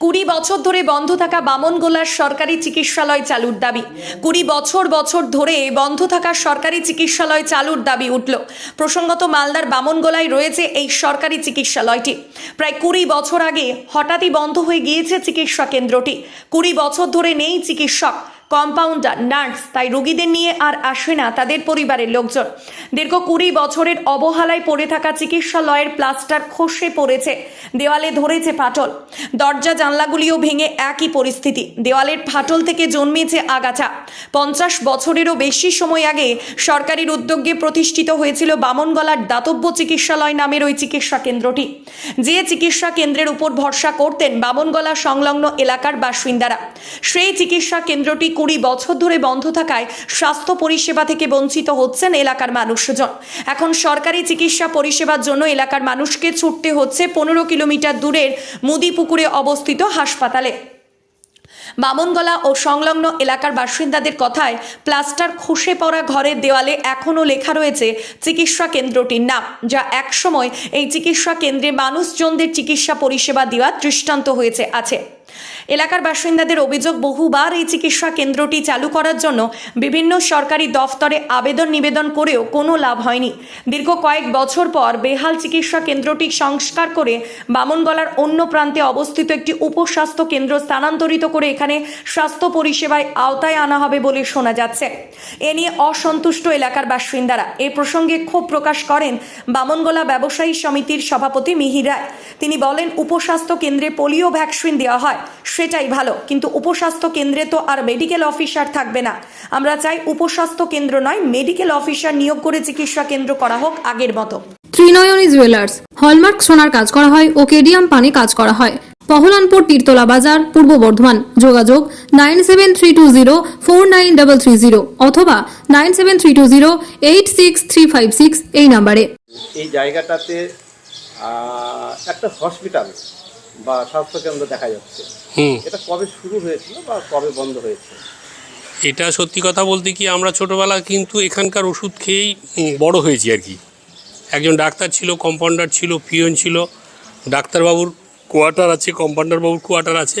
কুড়ি বছর ধরে বন্ধ থাকা বামনগোলার সরকারি চিকিৎসালয় চালুর দাবি। কুড়ি বছর বছর ধরে বন্ধ থাকা সরকারি চিকিৎসালয় চালুর দাবি উঠল। প্রসঙ্গত মালদার বামনগোলায় রয়েছে এই সরকারি চিকিৎসালয়টি। প্রায় কুড়ি বছর আগে হঠাৎই বন্ধ হয়ে গিয়েছে চিকিৎসা কেন্দ্রটি। কুড়ি বছর ধরে নেই চিকিৎসক। কম্পাউন্ডার, নার্স, তাই রোগীদের নিয়ে আর আসে না তাদের পরিবারের লোকজন। দীর্ঘ কুড়ি বছরের অবহেলায় পড়ে থাকা চিকিৎসালয়ের প্লাস্টার খসে পড়েছে, দেওয়ালে ধরেছে ফাটল। দরজা, জানলাগুলিও ভেঙে একই পরিস্থিতি, দেওয়ালের ফাটল থেকে জন্মেছে আগাছা। পঞ্চাশ বছরেরও বেশি সময় আগে সরকারের উদ্যোগে প্রতিষ্ঠিত হয়েছিল বামনগলার দাতব্য চিকিৎসালয় নামের ওই চিকিৎসা কেন্দ্রটি। যে চিকিৎসা কেন্দ্রের উপর ভরসা করতেন বামনগলা সংলগ্ন এলাকার বাসিন্দারা। সেই চিকিৎসা কেন্দ্রটি কুড়ি বছর ধরে বন্ধ থাকায় স্বাস্থ্য পরিষেবা থেকে বঞ্চিত হচ্ছেন এলাকার মানুষজন। এখন সরকারি চিকিৎসা পরিষেবার জন্য এলাকার মানুষকে ছুটতে হচ্ছে পনেরো কিলোমিটার দূরের মুদিপুকুরে অবস্থিত হাসপাতালে। বামনগলা ও সংলগ্ন এলাকার বাসিন্দাদের কথায় প্লাস্টার খসে পড়া ঘরের দেওয়ালে এখনও লেখা রয়েছে চিকিৎসা কেন্দ্রটির নাম, যা একসময় এই চিকিৎসা কেন্দ্রে মানুষজনদের চিকিৎসা পরিষেবা দেওয়ার দৃষ্টান্ত হয়েছে, আছে। এলাকার বাসিন্দাদের অভিযোগ, বহুবার এই চিকিৎসা কেন্দ্রটি চালু করার জন্য বিভিন্ন সরকারি দফতরে আবেদন নিবেদন করেও কোনো লাভ হয়নি। দীর্ঘ কয়েক বছর পর বেহাল চিকিৎসা কেন্দ্রটি সংস্কার করে বামনগলার অন্য প্রান্তে অবস্থিত একটি উপস্বাস্থ্য কেন্দ্র স্থানান্তরিত করে এখানে স্বাস্থ্য পরিষেবায় আওতায় আনা হবে বলে শোনা যাচ্ছে। এ নিয়ে অসন্তুষ্ট এলাকার বাসিন্দারা। এ প্রসঙ্গে ক্ষোভ প্রকাশ করেন বামনগোলা ব্যবসায়ী সমিতির সভাপতি মিহির রায়। তিনি বলেন, উপস্বাস্থ্য কেন্দ্রে পোলিও ভ্যাকসিন দেওয়া হয়। সেটাই ভালো। কিন্তু উপস্বাস্থ্য কেন্দ্রে তো আর মেডিকেল অফিসার থাকবে না। আমরা চাই উপস্বাস্থ্য কেন্দ্র নয় মেডিকেল অফিসার নিয়োগ করে চিকিৎসা কেন্দ্র করা হোক আগের মতো। ত্রিনয়নী জুয়েলার্স হলমার্ক সোনার কাজ করা হয় ও কেডিয়াম পানি কাজ করা হয়। পহলানপুর তীরতলা বাজার পূর্ব বর্ধমান। যোগাযোগ nine seven three two zero four nine double three zero অথবা nine seven three two zero eight six three five six এই নাম্বারে। এই জায়গাটাতে একটা হসপিটাল বা স্বাস্থ্যকেন্দ্র দেখা যাচ্ছে। এটা কবে শুরু হয়েছিল বা কবে বন্ধ হয়েছে? এটা সত্যি কথা বলতে কি আমরা ছোটোবেলা কিন্তু এখানকার ওষুধ খেয়েই বড় হয়েছি আর কি। একজন ডাক্তার ছিল কম্পাউন্ডার ছিল পিয়ন ছিল ডাক্তারবাবুর কোয়ার্টার আছে কম্পাউন্ডারবাবুর কোয়ার্টার আছে।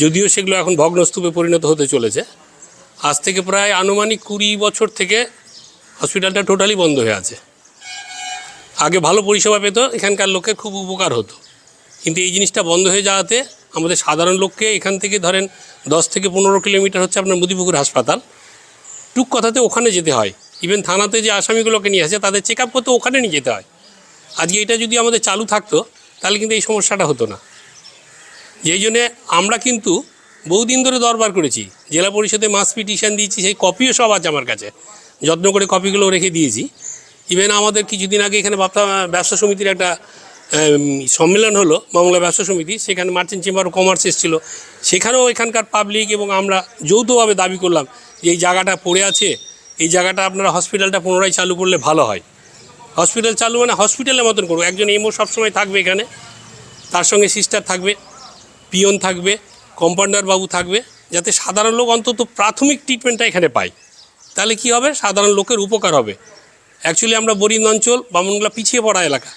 যদিও সেগুলো এখন ভগ্নস্তূপে পরিণত হতে চলেছে। আজ থেকে প্রায় আনুমানিক কুড়ি বছর থেকে হসপিটালটা টোটালি বন্ধ হয়ে আছে। আগে ভালো পরিষেবা পেত এখানকার লোকের খুব উপকার হতো। কিন্তু এই জিনিসটা বন্ধ হয়ে যাওয়াতে আমাদের সাধারণ লোককে এখান থেকে ধরেন দশ থেকে পনেরো কিলোমিটার হচ্ছে আপনার মুদিপুকুর হাসপাতাল। টুক কথাতে ওখানে যেতে হয়। ইভেন থানাতে যে আসামিগুলোকে নিয়ে আসে, তাদের চেক আপ করতে ওখানে নিয়ে যেতে হয়। আজকে এটা যদি আমাদের চালু থাকতো, তাহলে কিন্তু এই সমস্যাটা হতো না। যেই জন্যে আমরা কিন্তু বহুদিন ধরে দরবার করেছি। জেলা পরিষদে মাস পিটিশন দিয়েছি, সেই কপিও সব আছে আমার কাছে। যত্ন করে কপিগুলো রেখে দিয়েছি। ইভেন আমাদের কিছুদিন আগে এখানে ব্যবসা সমিতির একটা সম্মেলন হলো বাংলা ব্যবসা সমিতি, সেখানে মার্চেন্ট চেম্বার অফ কমার্স এসেছিল। সেখানেও এখানকার পাবলিক এবং আমরা যৌথভাবে দাবি করলাম যে এই জায়গাটা পড়ে আছে, এই জায়গাটা আপনারা হসপিটালটা পুনরায় চালু করলে ভালো হয়। হসপিটাল চালু মানে হসপিটালের মতন করব একজন এমও সবসময় থাকবে এখানে, তার সঙ্গে সিস্টার থাকবে, পিয়ন থাকবে কম্পাউন্ডার বাবু থাকবে, যাতে সাধারণ লোক অন্তত প্রাথমিক ট্রিটমেন্টটা এখানে পায়। তাহলে কি হবে? সাধারণ লোকের উপকার হবে। অ্যাকচুয়ালি আমরা বরিন্দ অঞ্চল, বামনগুলা পিছিয়ে পড়া এলাকা।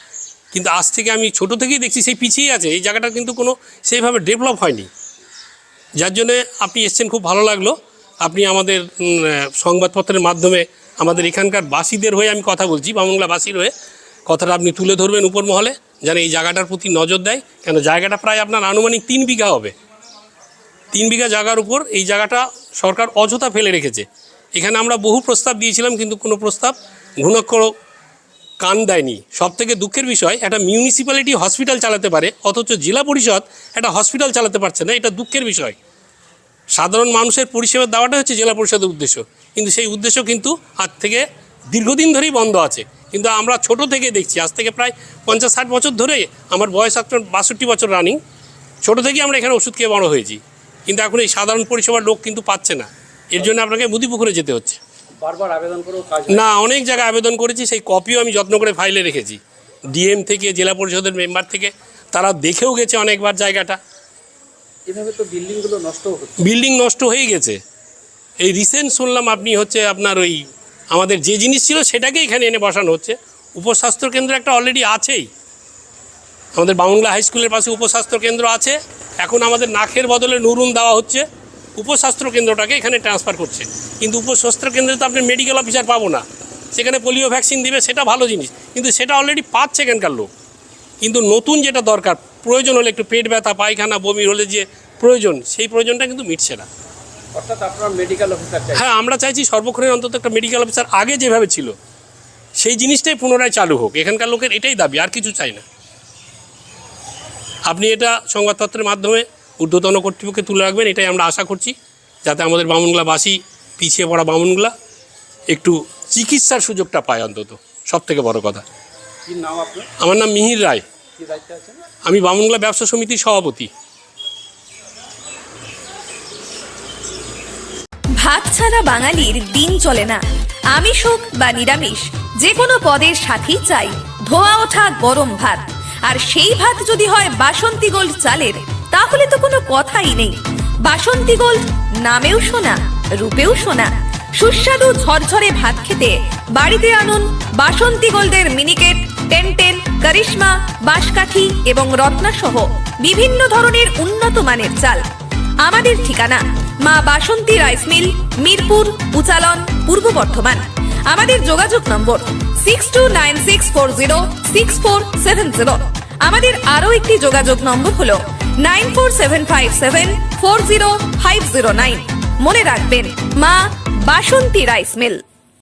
কিন্তু আজ থেকে আমি ছোট থেকেই দেখছি সেই পিছিয়ে আছে। এই জায়গাটা কিন্তু কোনো সেইভাবে ডেভেলপ হয়নি। যার জন্যে আপনি এসছেন, খুব ভালো লাগল। আপনি আমাদের সংবাদপত্রের মাধ্যমে আমাদের এখানকার বাসীদের হয়ে আমি কথা বলছি বাসীর হয়ে। কথাটা আপনি তুলে ধরবেন উপর মহলে যেন এই জায়গাটার প্রতি নজর দেয়। কেন জায়গাটা প্রায় আপনার আনুমানিক তিন বিঘা হবে। তিন বিঘা জায়গার উপর এই জায়গাটা সরকার অযথা ফেলে রেখেছে। এখানে আমরা বহু প্রস্তাব দিয়েছিলাম, কিন্তু কোনো প্রস্তাব ঘুণাক্ষর কান দেয়নি। সব থেকে দুঃখের বিষয়, একটা মিউনিসিপ্যালিটি হসপিটাল চালাতে পারে, অথচ জেলা পরিষদ একটা হসপিটাল চালাতে পারছে না, এটা দুঃখের বিষয়। সাধারণ মানুষের পরিষেবা দেওয়াটা হচ্ছে জেলা পরিষদের উদ্দেশ্য। কিন্তু সেই উদ্দেশ্য কিন্তু আজ থেকে দীর্ঘদিন ধরেই বন্ধ আছে। কিন্তু আমরা ছোট থেকে দেখছি, আজ থেকে প্রায় পঞ্চাশ ষাট বছর ধরে আমার বয়স আপনার বাষট্টি বছর রানিং ছোট থেকেই আমরা এখানে ওষুধ খেয়ে বড় হয়েছি। কিন্তু এখন এই সাধারণ পরিষেবার লোক কিন্তু পাচ্ছে না। এর জন্য আপনাকে মুদিপুকুরে যেতে হচ্ছে। বারবার আবেদন করেও কাজ না অনেক জায়গায় আবেদন করেছি সেই কপিও আমি যত্ন করে ফাইলে রেখেছি। ডিএম থেকে জেলা পরিষদের মেম্বার থেকে তারা দেখেও গেছে অনেকবার জায়গাটা। এভাবে তো বিল্ডিংগুলো নষ্ট বিল্ডিং নষ্ট হয়ে গেছে। এই রিসেন্ট শুনলাম আপনি হচ্ছে আপনার ওই আমাদের যে জিনিস ছিল সেটাকে এখানে এনে বসানো হচ্ছে। উপস্বাস্থ্য কেন্দ্র একটা অলরেডি আছেই। আমাদের বামুংলা হাই স্কুলের পাশে উপস্বাস্থ্য কেন্দ্র আছে। এখন আমাদের নাকের বদলে নুরুন দেওয়া হচ্ছে। উপস্বাস্থ্য কেন্দ্রটাকে এখানে ট্রান্সফার করছে। কিন্তু উপস্বাস্থ্য কেন্দ্রে তো আপনি মেডিকেল অফিসার পাবো না। সেখানে পোলিও ভ্যাকসিন দিবে সেটা ভালো জিনিস। কিন্তু সেটা অলরেডি পাচ্ছে এখানকার লোক। কিন্তু নতুন যেটা দরকার প্রয়োজন হলে একটু পেট ব্যথা পায়খানা বমি হলে যে প্রয়োজন সেই প্রয়োজনটা কিন্তু মিটছে না। অর্থাৎ আপনার মেডিকেল অফিসার হ্যাঁ আমরা চাইছি সর্বক্ষণের অন্তত একটা মেডিকেল অফিসার আগে যেভাবে ছিল সেই জিনিসটাই পুনরায় চালু হোক। এখানকার লোকের এটাই দাবি আর কিছু চাই না। আপনি এটা সংবাদপত্রের মাধ্যমে ঊর্ধ্বতন কর্তৃপক্ষে তুলে রাখবেন এটাই আমরা আশা করছি যাতে আমাদের বামুনগুলাবাসী পিছিয়ে পড়া বামুনগুলা একটু চিকিৎসার সুযোগটা পায় অন্তত। সব থেকে বড় কথা। কি নাম আপনার? আমার নাম মিহির রায়। কি দায়িত্বে আছেন? আমি বামুনগুলা ব্যবসা সমিতির সভাপতি। ভাত ছাড়া বাঙালির দিন চলে না। আমিষ হোক বা নিরামিষ যে কোনো পদের সাথেই চাই। ধোয়া ওঠা গরম ভাত। আর সেই ভাত যদি হয় বাসন্তী গোল্ড চালের তাহলে তো কোনো কথাই নেই। বাসন্তী গোল্ড নামেও শোনা রূপেও শোনা সুস্বাদু ঝরঝরে ভাত খেতে বাড়িতে আনুন বাসন্তী গোল্ডের মিনিকেট, টেনটেন, করিশ্মা, বাঁশকাঠি এবং রত্না সহ বিভিন্ন ধরনের উন্নত মানের চাল। আমাদের ঠিকানা মা বাসন্তী রাইস মিল, মিরপুর, উচালন, পূর্ব বর্ধমান। আমাদের যোগাযোগ number six two nine six four zero six four seven zero আমাদের আরও একটি যোগাযোগ নম্বর হলো nine four seven five seven four zero five zero nine. মনে রাখবেন, মা বাসন্তী রাইস মিল।